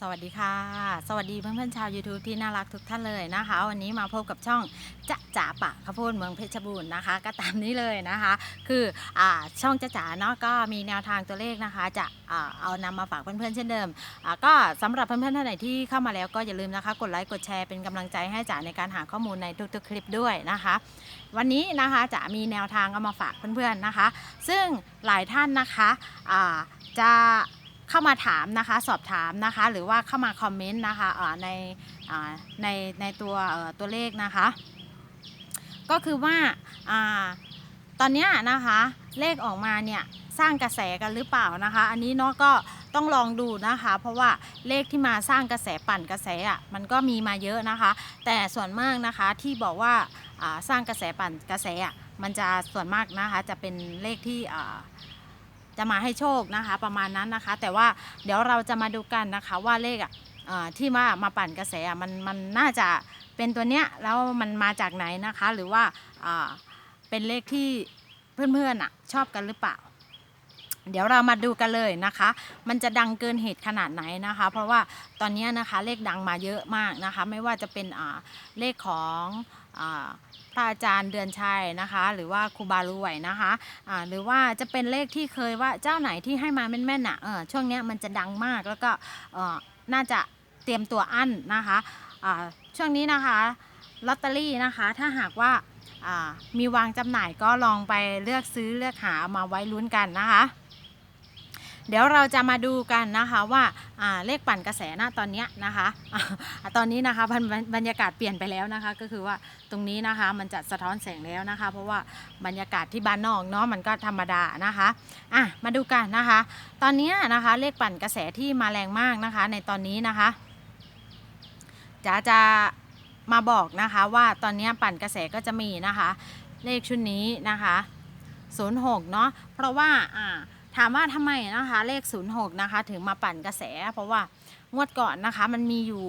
สวัสดีค่ะ สวัสดีเพื่อนๆชาว YouTube ที่น่ารักทุกท่านเลยนะคะ วันนี้มาพบกับช่องจะจ๋าปะข้าวโพดเมืองเพชรบูรณ์นะคะ ก็ตามนี้เลยนะคะ คืออช่องจะจ๋าเนาะก็มีแนวทางตัวเลขนะคะ จะอเอานำมาฝากเพื่อนๆเช่นเดิมก็สำหรับเพื่อนๆท่านไหนที่เข้ามาแล้วก็อย่าลืมนะคะ กดไลค์กดแชร์เป็นกำลังใจให้จ๋าในการหาข้อมูลในทุกๆคลิปด้วยนะคะ วันนี้นะคะจะมีแนวทางเอามาฝากเพื่อนๆนะคะ ซึ่งหลายท่านนะคะจะ เข้ามาถามนะคะ สอบถามนะคะ หรือว่าเข้ามาคอมเมนต์นะคะในในในตัวตัวเลขนะคะ ก็คือว่าตอนนี้นะคะเลขออกมาเนี่ยสร้างกระแสกันหรือเปล่านะคะ อันนี้เนาะก็ต้องลองดูนะคะ เพราะว่าเลขที่มาสร้างกระแสปั่นกระแสอะมันก็มีมาเยอะนะคะ แต่ส่วนมากนะคะที่บอกว่าาสร้างกระแสปั่นกระแสอะมันจะส่วนมากนะคะจะเป็นเลขที่ จะมาให้โชคนะคะ ประมาณนั้นนะคะ แต่ว่าเดี๋ยวเราจะมาดูกันนะคะว่าเลขอะอ่าที่ว่ามาปั่นกระแสอะมันมันน่าจะเป็นตัวเนี้ยแล้วมันมาจากไหนนะคะ หรือว่าเป็นเลขที่เพื่อนๆอะชอบกันหรือเปล่า เดี๋ยวเรามาดูกันเลยนะคะ มันจะดังเกินเหตุขนาดไหนนะคะ เพราะว่าตอนนี้นะคะเลขดังมาเยอะมากนะคะ ไม่ว่าจะเป็นเลขของอพระอาจารย์เดือนชัยนะคะ หรือว่าครูบารวยนะคะอ่าหรือว่าจะเป็นเลขที่เคยว่าเจ้าไหนที่ให้มาแม่นๆอะเออช่วงนี้มันจะดังมากแล้วก็น่าจะเตรียมตัวอั้นนะคะอ่าช่วงนี้นะคะลอตเตอรี่นะคะถ้าหากว่ามีวางจำหน่ายก็ลองไปเลือกซื้อเลือกหามาไว้ลุ้นกันนะคะ เดี๋ยวเราจะมาดูกันนะคะว่าเลขปั่นกระแสนะตอนนี้นะคะตอนนี้นะคะบรรบรรยากาศเปลี่ยนไปแล้วนะคะ ก็คือว่าตรงนี้นะคะมันจะสะท้อนแสงแล้วนะคะ เพราะว่าบรรยากาศที่บ้านนอกเนาะมันก็ธรรมดานะคะอะมาดูกันนะคะ ตอนนี้นะคะเลขปั่นกระแสที่มาแรงมากนะคะ ในตอนนี้นะคะจะจะมาบอกนะคะว่าตอนนี้ปั่นกระแสก็จะมีนะคะ เลขชุดนี้นะคะ 06 เนาะเพราะว่าอ่า ถามว่าทำไมนะคะ เลข 06 นะคะ ถึงมาปั่นกระแส เพราะว่างวดก่อนนะคะ มันมีอยู่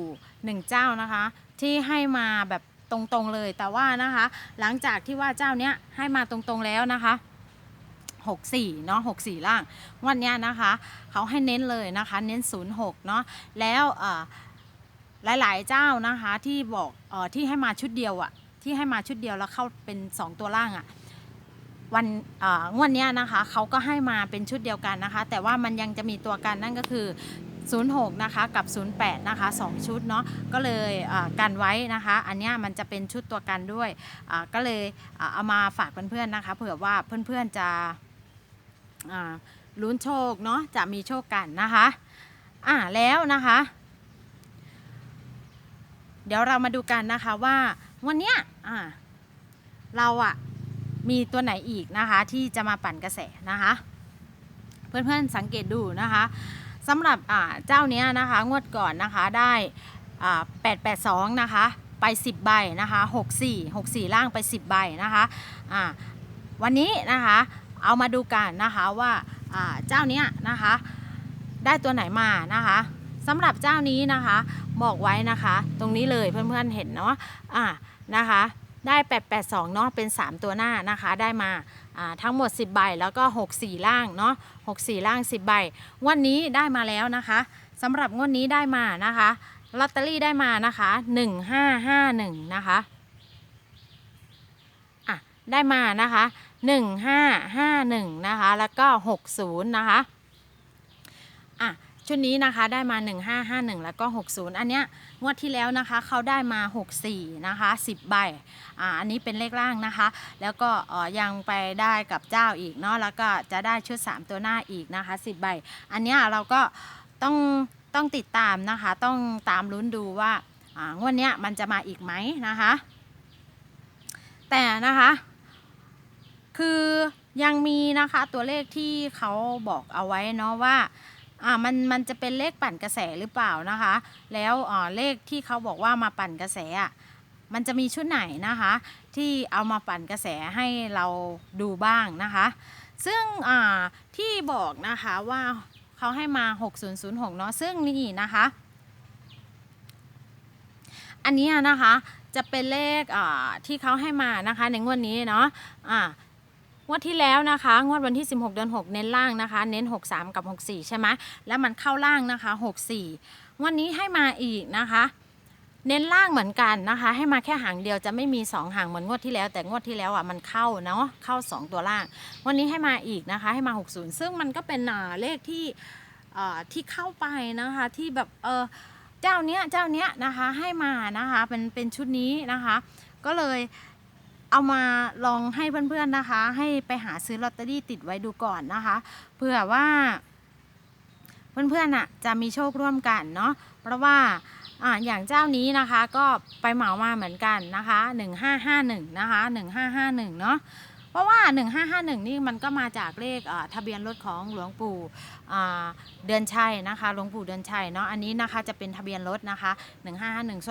หนึ่งเจ้านะคะ ที่ให้มาแบบตรงๆเลยแต่ว่านะคะ หลังจากที่ว่าเจ้าเนี้ยให้มาตรงๆแล้วนะคะ64เนาะ64 ล่างงวันนี้ยนะคะ เขาให้เน้นเลยนะคะ เน้น 06 เนาะแล้วหลายๆเจ้านะคะที่บอกอที่ให้มาชุดเดียวอะที่ให้มาชุดเดียวแล้วเข้าเป็น 2 ตัวล่างอะ วันงวดนี้นะคะเขาก็ให้มาเป็นชุดเดียวกันนะคะ แต่ว่ามันยังจะมีตัวกันนั่นก็คือ 06 นะคะกับ 08 นะคะ 2 ชุดเนาะก็เลยกันไว้นะคะ อันนี้มันจะเป็นชุดตัวกันด้วยก็เลยเอามาฝากเพื่อนๆนะคะเผื่อว่าเพื่อนๆจะลุ้นโชคเนาะจะมีโชคกันนะคะอ่าแล้วนะคะ เดี๋ยวเรามาดูกันนะคะว่าวันเนี้ยอ่าเราอะ มีตัวไหนอีกนะคะที่จะมาปั่นกระแสนะคะ เพื่อนๆสังเกตดูนะคะสำหรับเจ้าเนี้ยนะคะงวดก่อนนะคะได้882นะคะไป 10 ใบนะคะ64 64 ล่างไป 10 ใบนะคะอ่าวันนี้นะคะเอามาดูกันนะคะว่าอ่าเจ้าเนี้ยนะคะได้ตัวไหนมานะคะสำหรับเจ้านี้นะคะบอกไว้นะคะ ตรงนี้เลยเพื่อนๆเห็นเนาะอ่านะคะ ได้ 882เนาะเป็น 3 ตัวหน้านะคะได้มาทั้งหมด 10 ใบแล้วก็ 64 ล่างเนาะ64 ล่าง 10 ใบวดนี้ได้มาแล้วนะคะสำหรับงวดนี้ได้มานะคะลอตเตอรี่ได้มานะคะ 1551 นะคะอะได้มานะคะ 1551 นะคะ แล้วก็ 60 นะคะอะ ชุดนี้นะคะได้มา 1551 แล้วก็ 60 อันเนี้ยงวดที่แล้วนะคะเขาได้มา 64 นะคะ 10 ใบอ่าอันนี้เป็นเลขล่างนะคะ แล้วก็ออยังไปได้กับเจ้าอีกเนาะแล้วก็จะได้ชุด 3 ตัวหน้าอีกนะคะ 10 ใบ อันเนี้ยเราก็ต้องต้องติดตามนะคะ ต้องตามลุ้นดูว่าอ่างวดเนี้ยมันจะมาอีกไหมนะคะ แต่นะคะคือยังมีนะคะตัวเลขที่เขาบอกเอาไว้เนาะว่า อ่ามันมันจะเป็นเลขปั่นกระแสหรือเปล่านะคะ แล้วอ่าเลขที่เขาบอกว่ามาปั่นกระแสอะมันจะมีชุดไหนนะคะ ที่เอามาปั่นกระแสให้เราดูบ้างนะคะ ซึ่งอ่าที่บอกนะคะว่าเขาให้มา 6006 เนาะซึ่งนี่นะคะ อันนี้นะคะจะเป็นเลขอ่าที่เขาให้มานะคะในงวดนี้เนาะอ่า งวดที่แล้วนะคะ งวดวันที่ 16 เดือน 6 เน้นล่างนะคะ เน้น 63 กับ 64 ใช่ไหมแล้วมันเข้าล่างนะคะ 64 วันนี้ให้มาอีกนะคะ เน้นล่างเหมือนกันนะคะ ให้มาแค่หางเดียวจะไม่มี 2 หางเหมือนงวดที่แล้ว แต่งวดที่แล้วอะมันเข้าเนาะเข้า 2 ตัวล่าง วันนี้ให้มาอีกนะคะ ให้มา 60 ซึ่งมันก็เป็นอ่าเลขที่อ่าที่เข้าไปนะคะที่แบบเออเจ้าเนี้ยเจ้าเนี้ยนะคะให้มานะคะเป็นเป็นชุดนี้นะคะ ก็เลย เอามาลองให้เพื่อนๆนะคะ ให้ไปหาซื้อลอตเตอรี่ติดไว้ดูก่อนนะคะเผื่อว่า เพื่อนๆอะจะมีโชคร่วมกันเนาะเพราะว่าอ่าอย่างเจ้านี้นะคะก็ไปเหมามาเหมือนกันนะคะ1551นะคะ1551เนาะเพราะว่า 1551 นี่มันก็มาจากเลขทะเบียนรถของหลวงปู่เดือนชัยนะคะหลวงปู่เดือนชัยเนาะอันนี้นะคะจะเป็นทะเบียนรถนะคะ 1551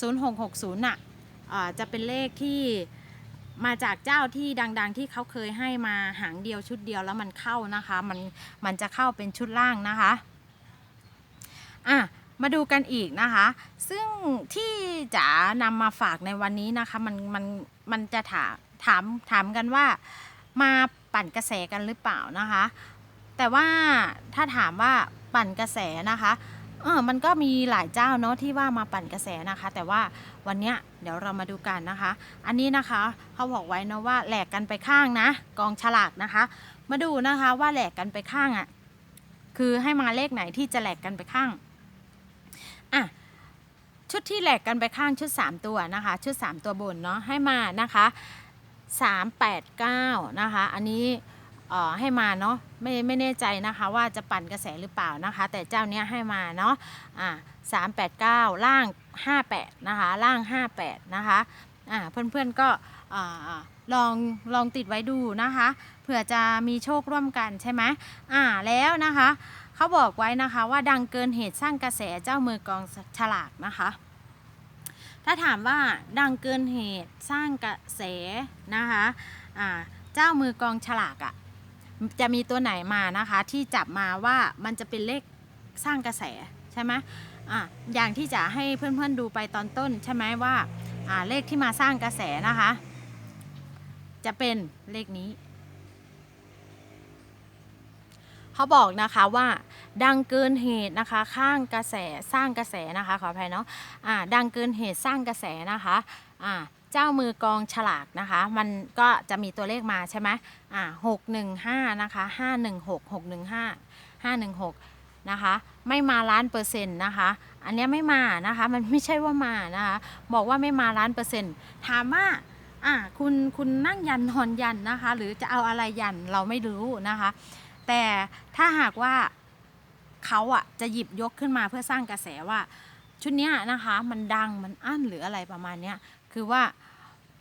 ส่วน 0660น่ะอ่าจะเป็นเลขที่ มาจากเจ้าที่ดัง ๆ ที่เขาเคยให้มาหางเดียวชุดเดียวแล้วมันเข้านะคะ มันมันจะเข้าเป็นชุดล่างนะคะอะมาดูกันอีกนะคะ ซึ่งที่จะนำมาฝากในวันนี้นะคะ มันมันมันจะถามถามถามกันว่ามาปั่นกระแสกันหรือเปล่านะคะ แต่ว่าถ้าถามว่าปั่นกระแสนะคะ เออมันก็มีหลายเจ้าเนาะที่ว่ามาปั่นกระแสนะคะ แต่ว่าวันเนี้ยเดี๋ยวเรามาดูกันนะคะ อันนี้นะคะเขาบอกไว้นะว่าแหลกกันไปข้างนะ กองฉลากนะคะ มาดูนะคะว่าแหลกกันไปข้างอะคือให้มาเลขไหนที่จะแหลกกันไปข้างอะชุดที่แหลกกันไปข้างชุด 3 ตัวนะคะ ชุด 3 ตัวบนเนาะให้มานะคะ389นะคะ อันนี้ ให้มาเนาะไม่ไม่แน่ใจนะคะว่าจะปั่นกระแสหรือเปล่านะคะ แต่เจ้าเนี้ยให้มาเนาะอะ389ล่าง58นะคะล่าง58นะคะอะเพื่อนๆก็อ่าลองลองติดไว้ดูนะคะเผื่อจะมีโชคร่วมกันใช่ไหมอ่าแล้วนะคะเขาบอกไว้นะคะว่าดังเกินเหตุสร้างกระแสเจ้ามือกองฉลากนะคะ ถ้าถามว่าดังเกินเหตุสร้างกระแสนะคะอ่าเจ้ามือกองฉลากอะ่ะ จะมีตัวไหนมานะคะ ที่จับมาว่ามันจะเป็นเลขสร้างกระแสใช่ไหมอะอย่างที่จะให้เพื่อนๆดูไปตอนต้นใช่ไหมว่าอ่าเลขที่มาสร้างกระแสนะคะ จะเป็นเลขนี้เขาบอกนะคะว่าดังเกินเหตุนะคะ ข้างกระแสสร้างกระแสนะคะขออภัยเนาะอ่าดังเกินเหตุสร้างกระแสนะคะอ่า เจ้ามือกองฉลากนะคะ มันก็จะมีตัวเลขมาใช่ไหมอ่าหกหนึ่งห้านะคะห้าหนึ่งหกหกหนึ่งห้าห้าหนึ่งหกนะคะไม่มาล้านเปอร์เซ็นต์นะคะอันนี้ไม่มานะคะมันไม่ใช่ว่ามานะคะบอกว่าไม่มาล้านเปอร์เซ็นต์ถามว่าอ่าคุณคุณนั่งยันนอนยันนะคะ หรือจะเอาอะไรยันเราไม่รู้นะคะ แต่ถ้าหากว่าเขาอะจะหยิบยกขึ้นมาเพื่อสร้างกระแสว่าชุดนี้นะคะมันดังมันอั้นหรืออะไรประมาณเนี้ย คือว่า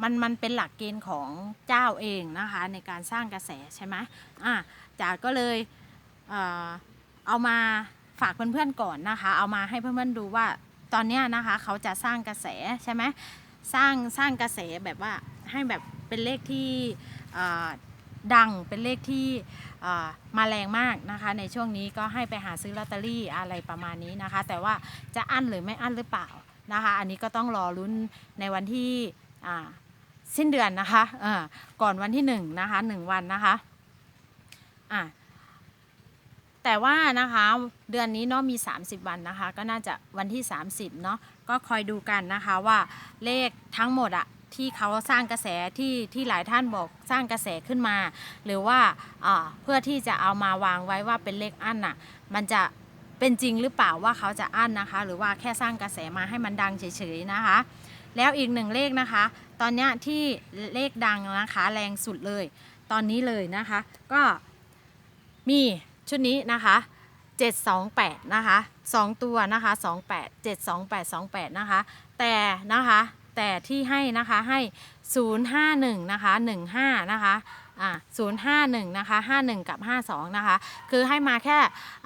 มันมันเป็นหลักเกณฑ์ของเจ้าเองนะคะในการสร้างกระแสใช่ไหมอะจ๋าก็เลยเออเอามาฝากเพื่อนๆก่อนนะคะ เอามาให้เพื่อนๆดูว่าตอนนี้นะคะเขาจะสร้างกระแสใช่ไหมสร้างสร้างกระแสแบบว่าให้แบบเป็นเลขที่ดังเป็นเลขที่มาแรงมากนะคะ ในช่วงนี้ก็ให้ไปหาซื้อลอตเตอรี่อะไรประมาณนี้นะคะ แต่ว่าจะอั้นหรือไม่อั้นหรือเปล่า นะคะ อันนี้ก็ต้องรอลุ้นในวันที่สิ้นเดือนนะคะก่อนวันที่หนึ่งนะคะหนึ่งวันนะคะะแต่ว่านะคะเดือนนี้เนาะมี 30 วันนะคะ ก็น่าจะวันที่ 30เนาะก็คอยดูกันนะคะว่าเลขทั้งหมดอะที่เขาสร้างกระแสที่ที่หลายท่านบอกสร้างกระแสขึ้นมา หรือว่าเพื่อที่จะเอามาวางไว้ว่าเป็นเลขอั้นน่ะ มันจะ เป็นจริงหรือเปล่าว่าเขาจะอั้นนะคะ หรือว่าแค่สร้างกระแสมาให้มันดังเฉยๆนะคะ แล้วอีกหนึ่งเลขนะคะ ตอนนี้ที่เลขดังนะคะแรงสุดเลย ตอนนี้เลยนะคะ ก็มีชุดนี้นะคะ728นะคะ2ตัวนะคะ28 728 28นะคะ แต่นะคะแต่ที่ให้นะคะให้ 051นะคะ15นะคะอ่า051นะคะ51 กับ 52นะคะ คือให้มาแค่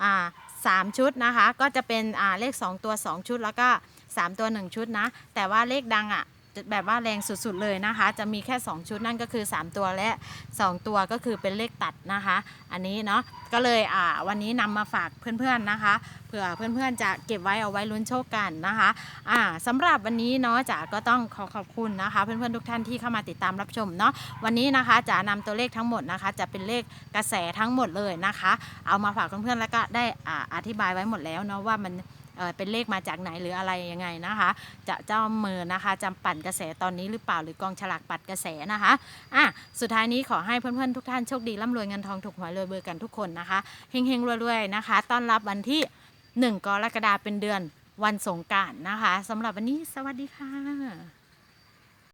อ่า สามชุดนะคะ ก็จะเป็นอ่าเลข 2 ตัว 2 ชุด แล้วก็ 3 ตัว 1 ชุดนะ แต่ว่าเลขดังอะ แบบว่าแรงสุดๆเลยนะคะ จะมีแค่ 2 ชุดนั่นก็คือ 3 ตัวและ 2 ตัวก็คือเป็นเลขตัดนะคะ อันนี้เนาะก็เลยอ่าวันนี้นำมาฝากเพื่อนๆนะคะเผื่อเพื่อนๆจะเก็บไว้เอาไว้ลุ้นโชคกันนะคะอ่าสำหรับวันนี้เนาะจ๋าก็ต้องขอขอบคุณนะคะ เพื่อนๆทุกท่านที่เข้ามาติดตามรับชมเนาะวันนี้นะคะจ๋านำตัวเลขทั้งหมดนะคะ จะเป็นเลขกระแสทั้งหมดเลยนะคะ เอามาฝากเพื่อนๆแล้วก็ได้อ่าอธิบายไว้หมดแล้วเนาะว่ามัน เออเป็นเลขมาจากไหนหรืออะไรยังไงนะคะ จะเจ้ามือนะคะจำปั่นกระแสตอนนี้หรือเปล่าหรือกองฉลากปัดกระแสนะคะอะสุดท้ายนี้ขอให้เพื่อนๆทุกท่านโชคดีร่ำรวยเงินทองถูกหวยรวยเบอร์กันทุกคนนะคะเฮงๆรวยๆนะคะ ต้อนรับวันที่ 1 กรกฎาคมเป็นเดือนวันสงการนะคะสำหรับวันนี้สวัสดีค่ะ